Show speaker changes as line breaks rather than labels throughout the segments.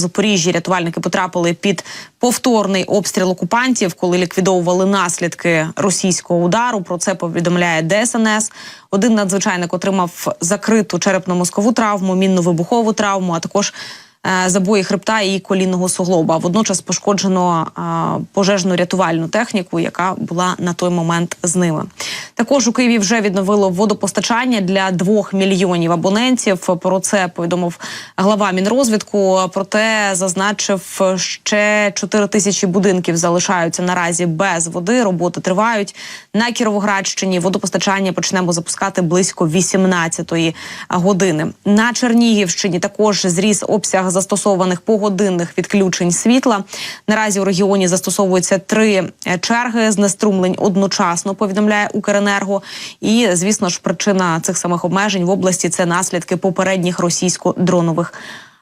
Запоріжжі рятувальники потрапили під повторний обстріл окупантів, коли ліквідовували наслідки російського удару. Про це повідомляє ДСНС. Один надзвичайник отримав закриту черепно-мозкову травму, мінно-вибухову травму, а також забої хребта і колінного суглоба. Водночас пошкоджено е, пожежну рятувальну техніку, яка була на той момент з ними. Також у Києві вже відновило водопостачання для двох мільйонів абонентів. Про це повідомив глава мінрозвідку. Проте зазначив, ще 4 тисячі будинків залишаються наразі без води. Роботи тривають на Кіровоградщині. Водопостачання почнемо запускати близько 18-ї години. На Чернігівщині також зріс обсяг застосованих погодинних відключень світла. Наразі у регіоні застосовуються три е, черги знеструмлень одночасно. Повідомляє Укренерго. І звісно ж, причина цих самих обмежень в області це наслідки попередніх російсько-дронових.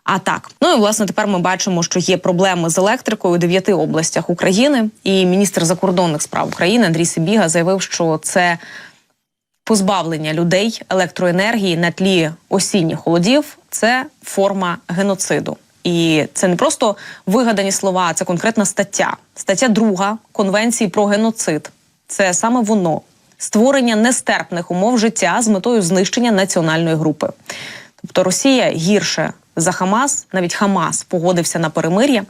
Атак. Ну і власне тепер ми бачимо, що є проблеми з електрикою у дев'яти областях України. І міністр закордонних справ України Андрій Сибіга заявив, що це позбавлення людей електроенергії на тлі осінніх холодів це форма геноциду. І це не просто вигадані слова, це конкретна стаття. Стаття 2 Конвенції про геноцид. Це саме воно створення нестерпних умов життя з метою знищення національної групи. Тобто Росія гірше за Хамас, навіть Хамас погодився на перемир'я.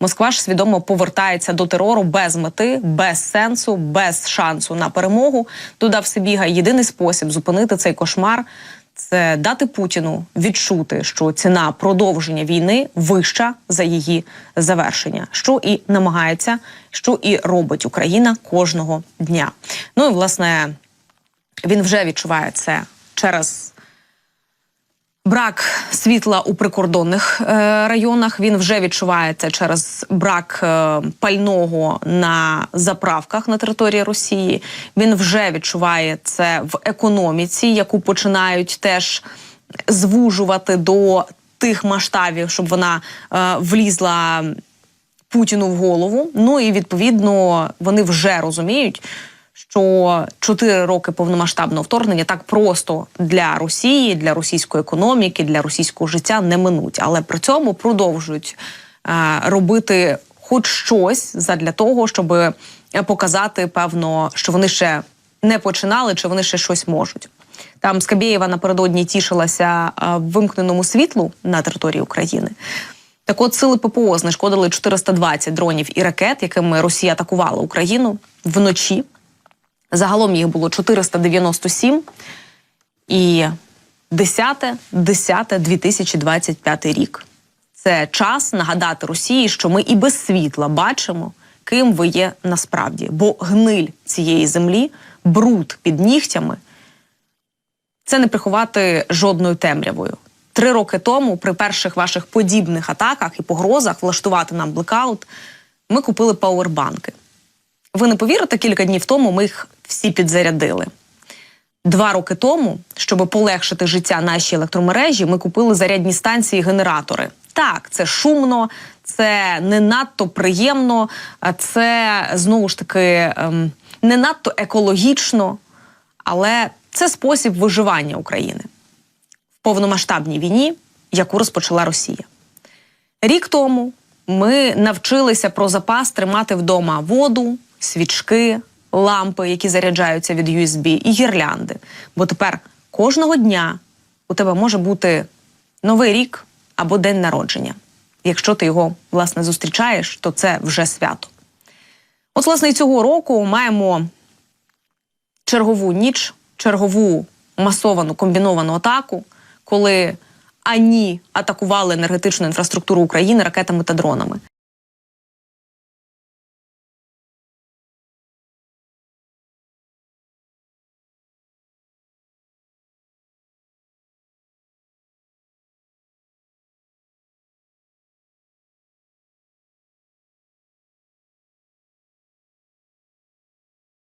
Москва ж свідомо повертається до терору без мети, без сенсу, без шансу на перемогу. Додав Сибіга. Єдиний спосіб зупинити цей кошмар це дати Путіну відчути, що ціна продовження війни вища за її завершення, що і намагається, що і робить Україна кожного дня. Ну і власне він вже відчуває це через. Брак світла у прикордонних е, районах він вже відчувається через брак е, пального на заправках на території Росії. Він вже відчуває це в економіці, яку починають теж звужувати до тих масштабів, щоб вона е, влізла Путіну в голову. Ну і відповідно вони вже розуміють що 4 роки повномасштабного вторгнення так просто для Росії, для російської економіки, для російського життя не минуть, але при цьому продовжують е, робити хоч щось задля того, щоб показати певно, що вони ще не починали, чи вони ще щось можуть. Там Скабєєва напередодні тішилася е, вимкненому світлу на території України. Так от сили ППО знешкодили 420 дронів і ракет, якими Росія атакувала Україну вночі. Загалом їх було 497 і 10, 10 2025 рік. Це час нагадати Росії, що ми і без світла бачимо, ким ви є насправді. Бо гниль цієї землі, бруд під нігтями це не приховати жодною темрявою. Три роки тому, при перших ваших подібних атаках і погрозах влаштувати нам блекаут, ми купили пауербанки. Ви не повірите, кілька днів тому ми їх всі підзарядили. Два роки тому, щоб полегшити життя нашій електромережі, ми купили зарядні станції генератори. Так, це шумно, це не надто приємно, це знову ж таки ем, не надто екологічно, але це спосіб виживання України в повномасштабній війні, яку розпочала Росія. Рік тому ми навчилися про запас тримати вдома воду, свічки, лампи, які заряджаються від USB, і гірлянди. Бо тепер кожного дня у тебе може бути новий рік або день народження. Якщо ти його власне зустрічаєш, то це вже свято. От, власне, і цього року маємо чергову ніч, чергову масовану комбіновану атаку, коли ані атакували енергетичну інфраструктуру України ракетами та дронами.